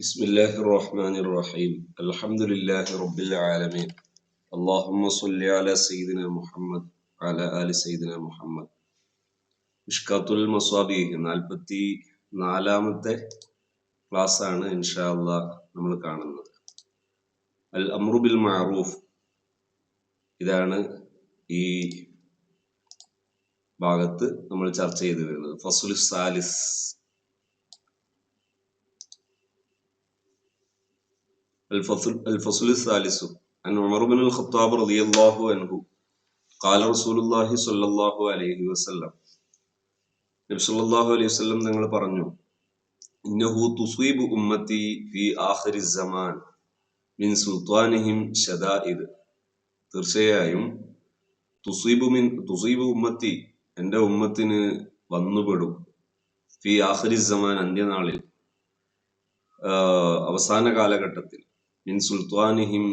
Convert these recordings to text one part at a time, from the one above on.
بسم الله الرحمن الرحيم الحمد لله رب العالمين اللهم صل على سيدنا محمد وعلى آل سيدنا محمد ഇഷ്കാത്തുൽ മസ്വാബീഹ് നാൽപ്പത്തി നാലാമത്തെ ക്ലാസ് ആണ് ഇൻഷാ അള്ളാ നമ്മൾ കാണുന്നത് അൽ അമ്രുബിൽ മാറൂഫ് ഇതാണ് ഈ ഭാഗത്ത് നമ്മൾ ചർച്ച ചെയ്തു വരുന്നത് ഫസുൽ സാലിസ് الفصل الفصل الثالث عن عمر بن الخطاب رضي الله عنه قال رسول الله صلى الله عليه وسلم നബി സല്ലല്ലാഹു അലൈഹി വസല്ലം തങ്ങൾ പറഞ്ഞു ഇന്നഹു തുസീബു ഉമ്മത്തി ഫി ആഖിരി സമാൻ മിൻ സുൽത്താനിഹിം ഷദായിദ് തീർച്ചയായും തുസീബു മിൻ തുസീബു ഉമ്മത്തി എൻ്റെ ഉമ്മത്തിന് വന്നുപെടും ഫി ആഖിരി സമാൻ അന്ത്യനാളിൽ അവസാന കാലഘട്ടത്തിൽ മിൻ സുൽത്താനിഹിം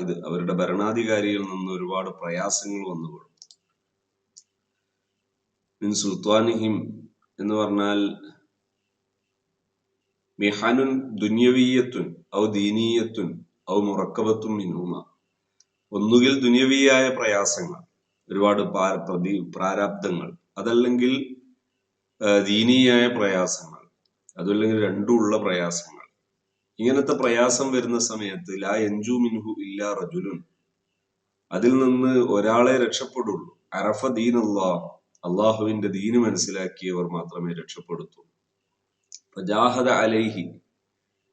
ഇത് അവരുടെ ഭരണാധികാരിയിൽ നിന്ന് ഒരുപാട് പ്രയാസങ്ങൾ വന്നുപെടും മിൻ സുൽത്താനിഹിം എന്ന് പറഞ്ഞാൽ മിഹാനുൻ ദുന്യവീയത്തുൻ ഔ ദീനീയത്തുൻ ഔ മുറക്കബത്തും മിനുമ ഒന്നുകിൽ ദുന്യവീയായ പ്രയാസങ്ങൾ ഒരുപാട് പ്രതി പ്രാരാബ്ദങ്ങൾ അതല്ലെങ്കിൽ ദീനീയായ പ്രയാസങ്ങൾ അതല്ലെങ്കിൽ രണ്ടുമുള്ള പ്രയാസങ്ങൾ. ഇങ്ങനത്തെ പ്രയാസം വരുന്ന സമയത്ത് ലാ എൻജു മിൻഹു ഇല്ല റജുലുൻ. അതിൽ നിന്ന് ഒരാളെ രക്ഷപ്പെടുള്ളൂ. അറഫ ദീൻ അള്ളാഹ് അള്ളാഹുവിന്റെ ദീന് മനസ്സിലാക്കിയവർ മാത്രമേ രക്ഷപ്പെടുത്തൂ. ജാഹദ അലൈഹി.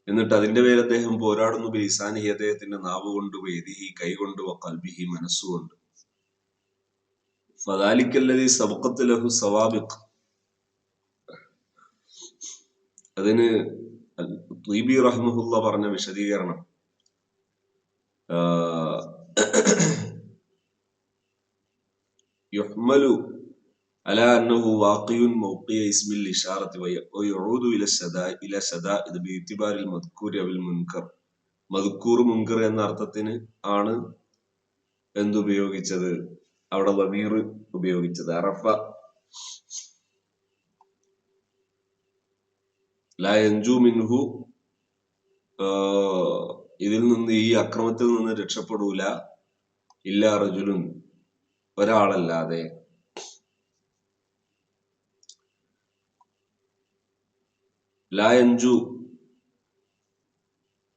എന്നിട്ട് അതിന്റെ പേര് അദ്ദേഹം പോരാടുന്നു. ബിസാനിഹി അദ്ദേഹത്തിന്റെ നാവ് കൊണ്ട് വേദിഹി കൈകൊണ്ട് കൽബിഹി മനസ്സുകൊണ്ട് ഫദാലിക്കല്ലതി സബക്കത്ത് ലഹു സവാബിഖ്. അതിന് ത്വീബി റഹ്മുല്ല പറഞ്ഞ വിശദീകരണം. യുഹ്മലു അല അന്നഹു വാഖിയുൻ മൗഖിയ ഇസ്മിൽ ഇഷാറത്തി വയഊദു ഇല ശദാ ഇല ശദാ ഇത് ബിഇത്തിബാരിൽ മദ്കൂരി അവൽ മുൻകർ. മദ്കൂർ മുൻകർ എന്ന അർത്ഥത്തിന് ആണ് എന്തുപയോഗിച്ചത്? അവിടെ ലമീർ ഉപയോഗിച്ചത്. അറഫ. ലയഞ്ചു മിൻഹു ഇതിൽ നിന്ന് ഈ അക്രമത്തിൽ നിന്ന് രക്ഷപ്പെടൂല ഇല്ല റജുലുൻ ഒരാളല്ലാതെ لا ينجو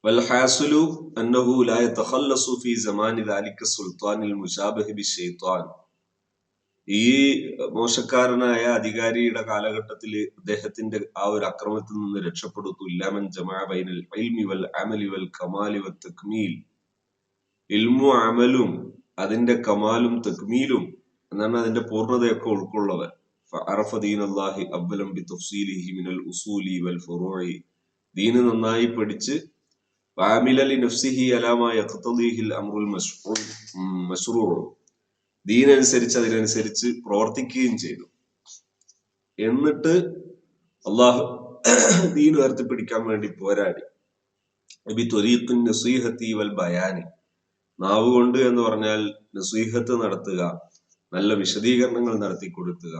والحاصل أنه لا يتخلص في زمان ذلك السلطان المشابه بالشيطان ഈ മോശക്കാരനായ അധികാരിയുടെ കാലഘട്ടത്തിൽ അദ്ദേഹത്തിന്റെ ആ ഒരു അക്രമത്തിൽ നിന്ന് രക്ഷപ്പെടുത്തു. ഇല്ലാമൻ ജമാ ഇൽമിവൽ വൽ കമാലിവൽ വൽ കമാലി തക്മീൽ. ഇൽമു അമലും അതിന്റെ കമാലും തക്മീലും എന്നാണ് അതിന്റെ പൂർണതയൊക്കെ ഉൾക്കൊള്ളവൻ. അറഫ ദീൻ മിനൽ ഉസൂലി വൽ ദീന് നന്നായി പഠിച്ച് വാമിലലി നഫ്സിഹി അലാമ യഖ്തദീഹിൽ അംറുൽ ദീനനുസരിച്ച് അതിനനുസരിച്ച് പ്രവർത്തിക്കുകയും ചെയ്തു. എന്നിട്ട് അള്ളാഹു ദീൻ ഉയർത്തിപ്പിടിക്കാൻ വേണ്ടി പോരാടി. നബി ത്വരീഖിൻ നസീഹത്തി വൽ ബയാനി. നാവ് കൊണ്ട് എന്ന് പറഞ്ഞാൽ നസീഹത്ത് നടത്തുക നല്ല വിശദീകരണങ്ങൾ നടത്തി കൊടുക്കുക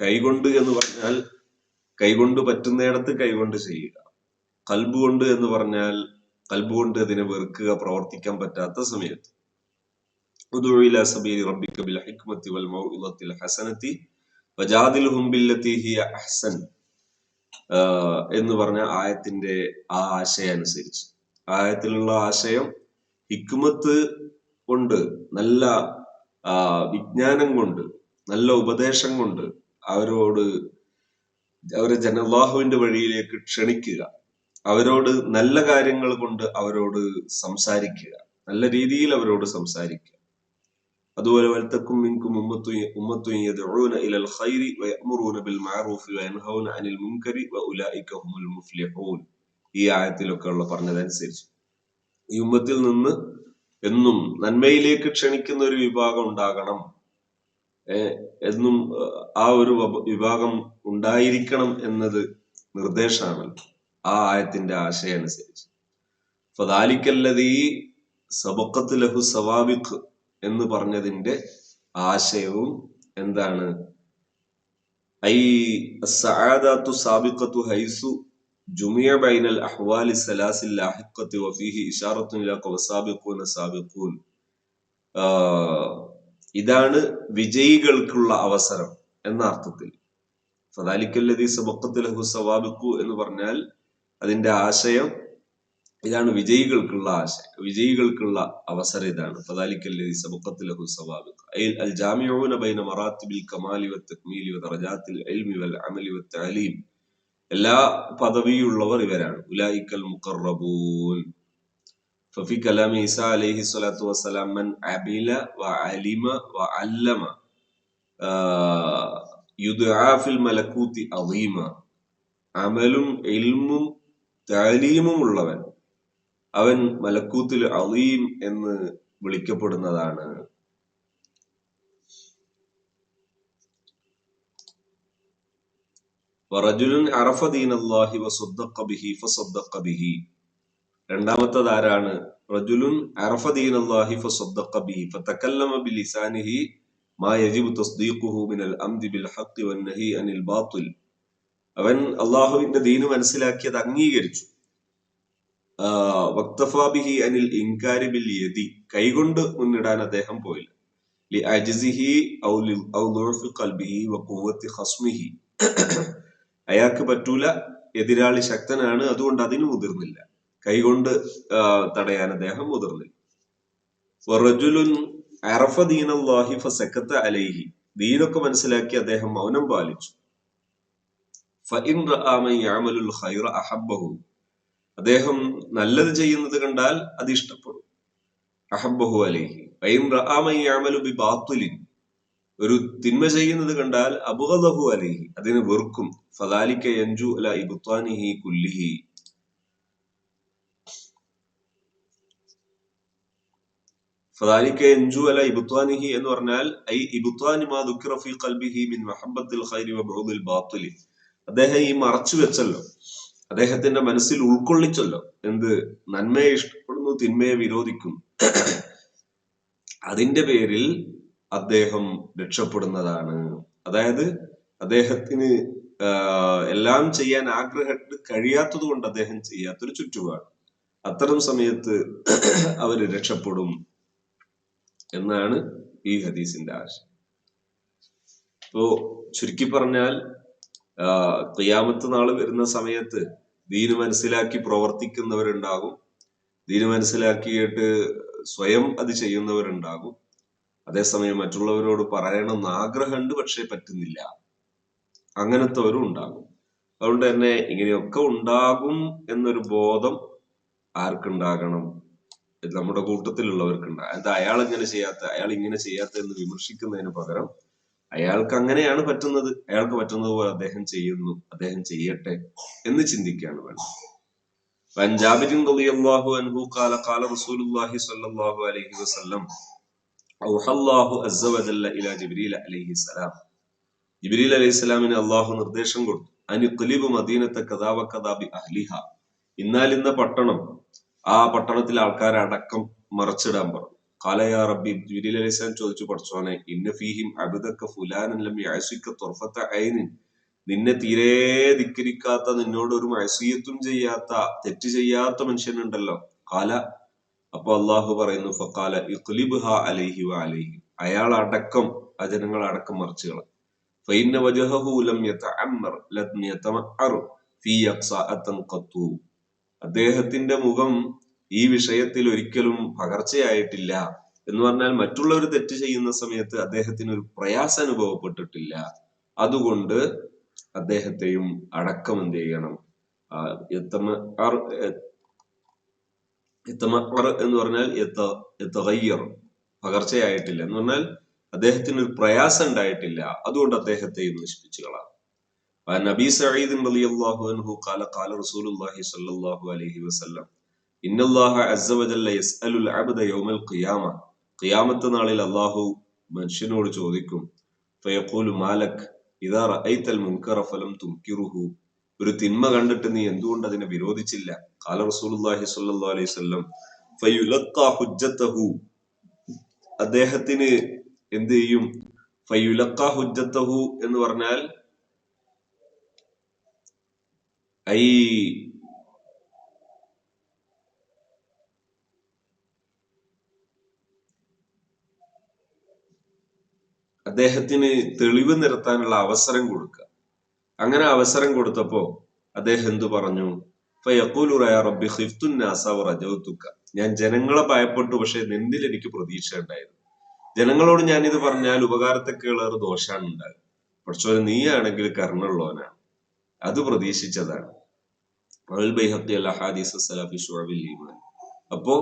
കൈകൊണ്ട് എന്ന് പറഞ്ഞാൽ കൈകൊണ്ട് പറ്റുന്നിടത്ത് കൈകൊണ്ട് ചെയ്യുക കൽബ് കൊണ്ട് എന്ന് പറഞ്ഞാൽ കൽബ് കൊണ്ട് അതിനെ വെറുക്കുക പ്രവർത്തിക്കാൻ പറ്റാത്ത സമയത്ത്. എന്ന് പറഞ്ഞ ആയത്തിന്റെ ആ ആശയം അനുസരിച്ച്. ആയത്തിലുള്ള ആശയം ഹിക്മത്ത് കൊണ്ട് നല്ല വിജ്ഞാനം കൊണ്ട് നല്ല ഉപദേശം കൊണ്ട് അവരോട് അവരെ ജനവാഹുവിന്റെ വഴിയിലേക്ക് ക്ഷണിക്കുക. അവരോട് നല്ല കാര്യങ്ങൾ കൊണ്ട് അവരോട് സംസാരിക്കുക. നല്ല രീതിയിൽ അവരോട് സംസാരിക്കുക. അതുപോലെ വൽത്തക്കും മിൻകും ഉമ്മത്തുൻ യദ്ഊന ഇലൽ ഖൈരി വയഅ്മുറൂന ബിൽ മഅറൂഫി വയൻഹൗന അനിൽ മുൻകരി വഉലൈക ഹുമുൽ മുഫ്ലിഹൂൻ. ഈ ആയത്തിലൊക്കെ ഉള്ള പറഞ്ഞതനുസരിച്ച്. ഈ ഉമ്മത്തിൽ നിന്ന് എന്നും നന്മയിലേക്ക് ക്ഷണിക്കുന്ന ഒരു വിഭാഗം ഉണ്ടാകണം. എന്നും ആ ഒരു വിഭാഗം ഉണ്ടായിരിക്കണം എന്നത് നിർദ്ദേശമാണ് ആ ആയത്തിന്റെ ആശയം അനുസരിച്ച് ഫദാലിക്കല്ലത് സബക്കത്ത് ലഹു സവാബിഖ് എന്ന് പറഞ്ഞതിന്റെ ആശയവും എന്താണ്? ഐ സആദാത്തു സാബിഖത്തു ഹൈസു ജുമിയ ബൈനൽ അഹ്വാലി സലാസിൽ ലാഹിഖത്തി വഫീഹി ഇഷാറത്തുൻ ഇലാ കവസാബിഖൂന സാബിഖൂൻ. ഇതാണ് വിജയികൾക്കുള്ള അവസരം എന്ന അർത്ഥത്തിൽ. ഫദാലിക്കല്ലദീ സബക്കത്തിൽ ലഹു സവാബിഖു എന്ന് പറഞ്ഞാൽ അതിന്റെ ആശയം ഇതാണ് വിജയികൾക്കുള്ള ആശയം വിജയികൾക്കുള്ള അവസരം ഇതാണ് ഫദാലിക്കല്ലതി സബക്കത്തിലഹു സവാബിക്കു അയിൽ അൽ ജാമിഊന ബൈന മറാത്തിബിൽ കമാലി വത്തക്മീലി വദറജാത്തിൽ ഇൽമി വൽ അമലി വത്തഅലീം എല്ലാ പദവിയുള്ളവർ ഇവരാണ് ഉലായിക്കൽ മുഖറബൂൻ ففي كلام عيسى عليه الصلاة والسلام من عمل وعلم وعلم آه يدعى في الملكوت عظيما അമലും ഇൽമും താലീമും ഉള്ളവൻ അവൻ മലക്കൂത്തിൽ അലീം എന്ന് വിളിക്കപ്പെടുന്നതാണ്. രണ്ടാമത്തത് ഫസദ്ദഖ ബിഹി. ഫതകല്ലമ മാ യജിബു തസ്ദീഖുഹു മിനൽ അംദി ബിൽ ഹഖ് അനിൽ അവൻ അള്ളാഹുവിന്റെ ദീന് മനസ്സിലാക്കിയത് അംഗീകരിച്ചു. വക്തഫാബിഹി അനിൽ ഇൻകാരി ബിൽ യദി. കൈകൊണ്ട് മുന്നിടാൻ അദ്ദേഹം പോയില്ല. അയാൾക്ക് പറ്റൂല എതിരാളി ശക്തനാണ് അതുകൊണ്ട് അതിന് മുതിർന്നില്ല. കൈകൊണ്ട് തടയാൻ അദ്ദേഹം മുതിർന്നില്ല. അറഫ ദീനല്ലാഹി ഫസക്കത്ത അലൈഹി. ദീനൊക്കെ മനസ്സിലാക്കി അദ്ദേഹം മൗനം പാലിച്ചു. ഫഇൻ റആ മൻ യഅമലുൽ ഖൈറ അഹബ്ബഹു. അദ്ദേഹം നല്ലത് ചെയ്യുന്നത് കണ്ടാൽ അത് ഇഷ്ടപ്പെടും. അഹബഹു അലൈഹി. ഒരു തിന്മ ചെയ്യുന്നത് കണ്ടാൽ അബുഹു അലേഹി. അതിനെ വെറുക്കും. ഫദാലിക യൻജു അല ഇബ്താനിഹി കുല്ലിഹി. എന്ന് പറഞ്ഞാൽ ഐ മാ ഫീ ഖൽബിഹി മിൻ മഹബ്ബത്തിൽ ഖൈരി അദ്ദേഹം ഈ മറച്ചു വെച്ചല്ലോ. അദ്ദേഹത്തിന്റെ മനസ്സിൽ ഉൾക്കൊള്ളിച്ചല്ലോ. എന്ത് നന്മയെ ഇഷ്ടപ്പെടുന്നു തിന്മയെ വിരോധിക്കുന്നു അതിന്റെ പേരിൽ അദ്ദേഹം രക്ഷപ്പെടുന്നതാണ്. അതായത് അദ്ദേഹത്തിന് എല്ലാം ചെയ്യാൻ ആഗ്രഹം കഴിയാത്തത് കൊണ്ട് അദ്ദേഹം ചെയ്യാത്തൊരു ചുറ്റുപാട്. അത്തരം സമയത്ത് അവർ രക്ഷപ്പെടും എന്നാണ് ഈ ഹദീസിന്റെ ആശയം. ഇപ്പോ ചുരുക്കി പറഞ്ഞാൽ ക്രിയാമത്ത് നാൾ വരുന്ന സമയത്ത് ദീന് മനസ്സിലാക്കി പ്രവർത്തിക്കുന്നവരുണ്ടാകും. ദീന് മനസ്സിലാക്കിയിട്ട് സ്വയം അത് ചെയ്യുന്നവരുണ്ടാകും. അതേസമയം മറ്റുള്ളവരോട് പറയണമെന്ന് ആഗ്രഹമുണ്ട് പക്ഷേ പറ്റുന്നില്ല. അങ്ങനത്തെവരും ഉണ്ടാകും. അതുകൊണ്ട് തന്നെ ഇങ്ങനെയൊക്കെ ഉണ്ടാകും എന്നൊരു ബോധം ആർക്കുണ്ടാകണം? നമ്മുടെ കൂട്ടത്തിലുള്ളവർക്കുണ്ടാകും എന്താ അയാൾ ഇങ്ങനെ ചെയ്യാത്ത അയാൾ ഇങ്ങനെ ചെയ്യാത്ത എന്ന് വിമർശിക്കുന്നതിന് പകരം അയാൾക്ക് അങ്ങനെയാണ് പറ്റുന്നത് അയാൾക്ക് പറ്റുന്നത് പോലെ അദ്ദേഹം ചെയ്യുന്നു അദ്ദേഹം ചെയ്യട്ടെ എന്ന് ചിന്തിക്കുകയാണ് വേണ്ടത് وعن جابر رضي الله عنه قال قال رسول الله صلى الله عليه وسلم أوحى الله عز وجل إلى جبريل عليه السلام ജിബ്രീൽ അലൈഹി സ്വലാമിന് അള്ളാഹു നിർദ്ദേശം കൊടുത്തു അനിഖ്ലിബ് മദീനത്തെ കഥാവ കഥാബി അഹ്ലിഹ ഇന്നാൽ ഇന്ന പട്ടണം ആ പട്ടണത്തിലെ ആൾക്കാരെ അടക്കം മറച്ചിടാൻ പറഞ്ഞു ചോദിച്ചു പഠിച്ചോനെ നിന്നെ തീരെ ധിക്കരിക്കാത്ത നിന്നോട് ഒരു മഴസീയത്വം ചെയ്യാത്ത തെറ്റ് ചെയ്യാത്ത മനുഷ്യനുണ്ടല്ലോ. കാല അപ്പൊ അള്ളാഹു പറയുന്നു അലൈഹി അലൈഹി. അയാൾ അടക്കം ആ ജനങ്ങൾ അടക്കം മറിച്ചുകള. ഫൈന വജഹഹു ലം യതഅമ്മർ ലം യതമഅർ ഫീ യഖ്സാഅത്തൻ ഖത്തു അദ്ദേഹത്തിന്റെ മുഖം ഈ വിഷയത്തിൽ ഒരിക്കലും പകർച്ചയായിട്ടില്ല എന്ന് പറഞ്ഞാൽ മറ്റുള്ളവർ തെറ്റ് ചെയ്യുന്ന സമയത്ത് അദ്ദേഹത്തിന് ഒരു പ്രയാസം അനുഭവപ്പെട്ടിട്ടില്ല. അതുകൊണ്ട് അദ്ദേഹത്തെയും അടക്കം എന്ത് ചെയ്യണം? എന്ന് പറഞ്ഞാൽ പകർച്ചയായിട്ടില്ല എന്ന് പറഞ്ഞാൽ അദ്ദേഹത്തിന് ഒരു പ്രയാസം ഉണ്ടായിട്ടില്ല. അതുകൊണ്ട് അദ്ദേഹത്തെയും നശിപ്പിച്ചു കളാം. നബി സഈദ് അലി അള്ളാഹു അലഹി വസ്ലം ഇന്നല്ലാഹ ഖിയാമ. നാളിൽ അള്ളാഹു മനുഷ്യനോട് ചോദിക്കും ഫയഖൂലു മാലക്? ഇതാ റഅയ്തൽ മുൻകറ ഒരു തിന്മ കണ്ടിട്ട് നീ എന്തുകൊണ്ട് അതിനെ വിരോധിച്ചില്ല? കാല റസൂലുള്ളാഹി അലൈഹി വസല്ലം ഹുജ്ജതഹു അദ്ദേഹത്തിന് എന്ത് ചെയ്യും? ഫയുലക്ക എന്ന് പറഞ്ഞാൽ ഐ അദ്ദേഹത്തിന് തെളിവ് നിരത്താനുള്ള അവസരം കൊടുക്കുക. അങ്ങനെ അവസരം കൊടുത്തപ്പോ അദ്ദേഹം എന്തു പറഞ്ഞു? ഞാൻ ജനങ്ങളെ ഭയപ്പെട്ടു പക്ഷെ നിന്നിൽ എനിക്ക് പ്രതീക്ഷ ഉണ്ടായിരുന്നു. ജനങ്ങളോട് ഞാൻ ഇത് പറഞ്ഞാൽ ഉപകാരത്തെക്കുള്ളൊരു ദോഷാണ് ഉണ്ടാകുക. പക്ഷേ നീ ആണെങ്കിൽ കരുണുള്ളവനാണ് അത് പ്രതീക്ഷിച്ചതാണ്. അപ്പോ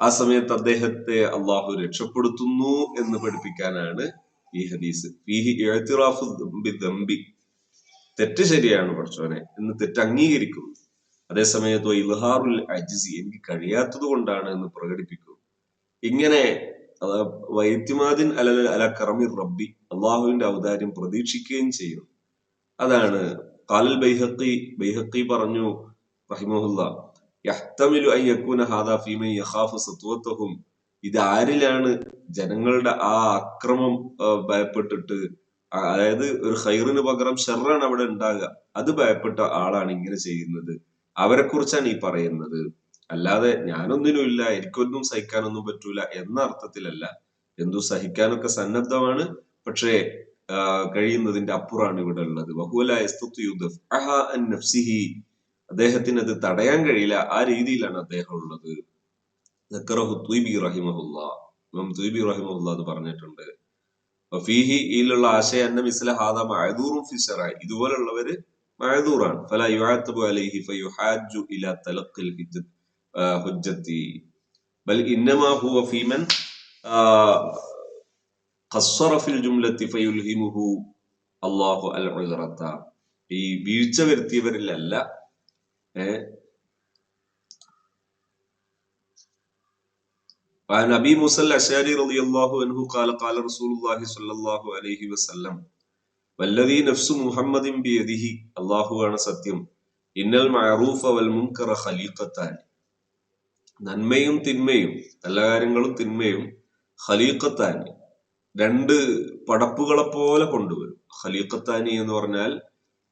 ആ സമയത്ത് അദ്ദേഹത്തെ അള്ളാഹു രക്ഷപ്പെടുത്തുന്നു എന്ന് പഠിപ്പിക്കാനാണ് ഈ ഹദീസ്. തെറ്റ് ശരിയാണ് പഠിച്ചവനെ. എന്ന് തെറ്റ് അംഗീകരിക്കുന്നു. അതേസമയത്ത് ഇൽഹാറുൽ അജിസി എനിക്ക് കഴിയാത്തത് കൊണ്ടാണ് എന്ന് പ്രകടിപ്പിക്കും ഇങ്ങനെ വൈത്യമാദിൻ അല അല കറമി റബ്ബി അള്ളാഹുവിന്റെ ഔദാര്യം പ്രതീക്ഷിക്കുകയും ചെയ്യും അതാണ് കാലൽ ബൈഹക്കി ബൈഹക്കി പറഞ്ഞു റഹിമുല്ല യഹ്തമിലു ഹാദാ ഫീമൈ യഖാഫു സത്വത്തഹും ഇത് ആരിലാണ് ജനങ്ങളുടെ ആ അക്രമം ഭയപ്പെട്ടിട്ട് അതായത് ഒരു ഹൈറിന് പകരം ഷെറാണ് അവിടെ ഉണ്ടാകുക അത് ഭയപ്പെട്ട ആളാണ് ഇങ്ങനെ ചെയ്യുന്നത്. അവരെ കുറിച്ചാണ് ഈ പറയുന്നത്. അല്ലാതെ ഞാനൊന്നിനും ഇല്ല എനിക്കൊന്നും സഹിക്കാനൊന്നും പറ്റൂല എന്ന അർത്ഥത്തിലല്ല. എന്തു സഹിക്കാനൊക്കെ സന്നദ്ധമാണ്. പക്ഷേ കഴിയുന്നതിന്റെ അപ്പുറാണ് ഇവിടെ ഉള്ളത്. അദ്ദേഹത്തിന് അത് തടയാൻ കഴിയില്ല. ആ രീതിയിലാണ് അദ്ദേഹം ഉള്ളത്. റഹിമഹുല്ല. അത് പറഞ്ഞിട്ടുണ്ട്. ഫീഹി ഈലുള്ള ആശയ അന്ന മിസ്ല ഹാദ മഅദൂറും ഫി ശറഅ ഇതുപോലുള്ളവര് മഅദൂറാണ്. ഫല യുഅത്തബു അലൈഹി ഫയുഹാജു ഇലാ തലഖിൽ ഹുജ്ജത്തി. ബൽ ഇന്നമാ ഹുവ ഫീമൻ ഖസ്സറ ഫിൽ ജുംലത്തി ഫയുൽഹിമുഹു അല്ലാഹു അൽ ഉദ്റത ഈ വീഴ്ച വരുത്തിയവരിലല്ല ഏഹ് وعن أبي موسى الأشعري رضي الله عنه قال قال رسول الله صلى الله عليه وسلم والذي نفس محمد بيده الله ആണ് സത്യം ഇന്നൽ മഅറൂഫ വൽ മുൻകറ ഖലീഖത്താൻ നന്മയും തിന്മയും നല്ല കാര്യങ്ങളും തിന്മയും ഖലീഖത്താനി രണ്ട് പടപ്പുകളെ പോലെ കൊണ്ടുവരും ഖലീഖത്താനി എന്ന് പറഞ്ഞാൽ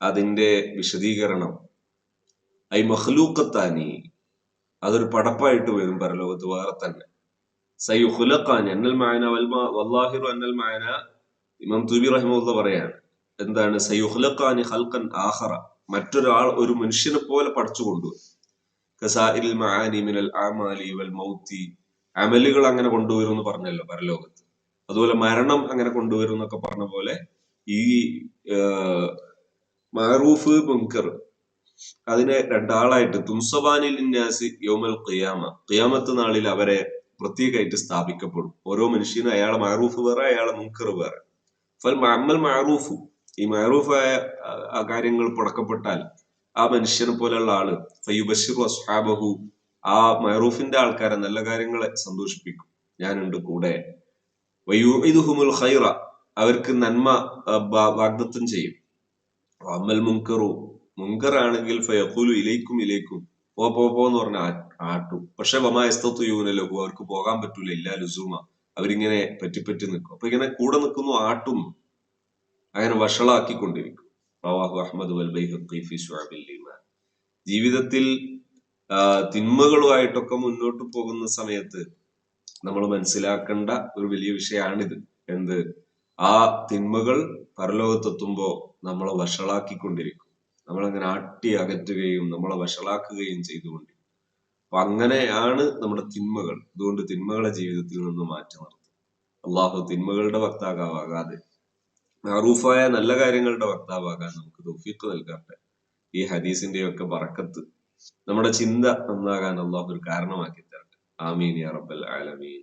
അതിന്റെ വിശദീകരണം ഐ മഹ്ലൂക്കത്താനി അതൊരു പടപ്പായിട്ട് വരും പരലോകത്ത് വേറെ തന്നെ സയുഹുലഖാനി അന്നൽ മായന വല്ലാഹിറു എന്നൽ മായന ഇമാം തുബി റഹ്മുള്ള പറയാണ്. എന്താണ്? സയുഹുലഖാനി ഖൽഖൻ ആഹറ മറ്റൊരാൾ ഒരു മനുഷ്യനെ പോലെ പഠിച്ചു കൊണ്ടുവരും കസാഇൽ മആനി മിനൽ ആമാലി വൽ മൗത്തി. അമലുകൾ അങ്ങനെ കൊണ്ടുവരും എന്ന് പറഞ്ഞല്ലോ പരലോകത്ത്. അതുപോലെ മരണം അങ്ങനെ കൊണ്ടുവരും എന്നൊക്കെ പറഞ്ഞ പോലെ ഈ മാറൂഫ് മുൻകർ അതിനെ രണ്ടാളായിട്ട് തുംസബാനിൽ യോമൽ ഖിയാമ. ഖിയാമത്ത് നാളിൽ അവരെ പ്രത്യേകമായിട്ട് സ്ഥാപിക്കപ്പെടും. ഓരോ മനുഷ്യനും അയാളെ മാറൂഫ് വേറെ അയാളെ മുൻകർ വേറെ. ഫൽ അമ്മൽ മാറൂഫു ഈ മാറൂഫായ കാര്യങ്ങൾ പുടക്കപ്പെട്ടാൽ ആ മനുഷ്യനെ പോലെയുള്ള ആൾ ഫയ്യുബഷിറു അസ്ഹാബഹു ആ മഹറൂഫിന്റെ ആൾക്കാരെ നല്ല കാര്യങ്ങളെ സന്തോഷിപ്പിക്കും. ഞാനുണ്ട് കൂടെ. വയൂഇദുഹുമുൽ ഖൈറ. അവർക്ക് നന്മ വാഗ്ദത്തം ചെയ്യും. അമ്മൽ മുൻകറു. മുൻകറാണെങ്കിൽ ഫയഹുലു ഇലൈക്കും ഇലൈക്കും. പോ പോ പോ എന്ന് പറഞ്ഞ ആട്ടും. പക്ഷെ വമാ എസ്തത്തു യൂനലഹു അവർക്ക് പോകാൻ പറ്റൂല ഇല്ല ലുസൂമ. അവരിങ്ങനെ പറ്റിപ്പറ്റി നിൽക്കും അപ്പൊ ഇങ്ങനെ കൂടെ നിൽക്കുന്നു ആട്ടും. അങ്ങനെ വഷളാക്കിക്കൊണ്ടിരിക്കും. റവാഹു അഹമ്മദ് ജീവിതത്തിൽ തിന്മകളുമായിട്ടൊക്കെ മുന്നോട്ട് പോകുന്ന സമയത്ത് നമ്മൾ മനസ്സിലാക്കേണ്ട ഒരു വലിയ വിഷയമാണിത്. എന്ത്? ആ തിന്മകൾ പരലോകത്തെത്തുമ്പോ നമ്മളെ വഷളാക്കിക്കൊണ്ടിരിക്കും. നമ്മളങ്ങനെ ആട്ടി അകറ്റുകയും നമ്മളെ വഷളാക്കുകയും ചെയ്തുകൊണ്ട്. അപ്പൊ അങ്ങനെയാണ് നമ്മുടെ തിന്മകൾ. അതുകൊണ്ട് തിന്മകളെ ജീവിതത്തിൽ നിന്ന് മാറ്റി നിർത്തും അള്ളാഹു തിന്മകളുടെ വക്താകാവാകാതെ മാറൂഫായ നല്ല കാര്യങ്ങളുടെ വക്താവാകാൻ നമുക്ക് തൗഫീഖ് നൽകട്ടെ ഈ ഹദീസിന്റെ ഒക്കെ പറക്കത്ത് നമ്മുടെ ചിന്ത നന്നാകാൻ അള്ളാഹു ഒരു കാരണമാക്കി തരട്ടെ. ആമീൻ യാ റബ്ബൽ ആലമീൻ.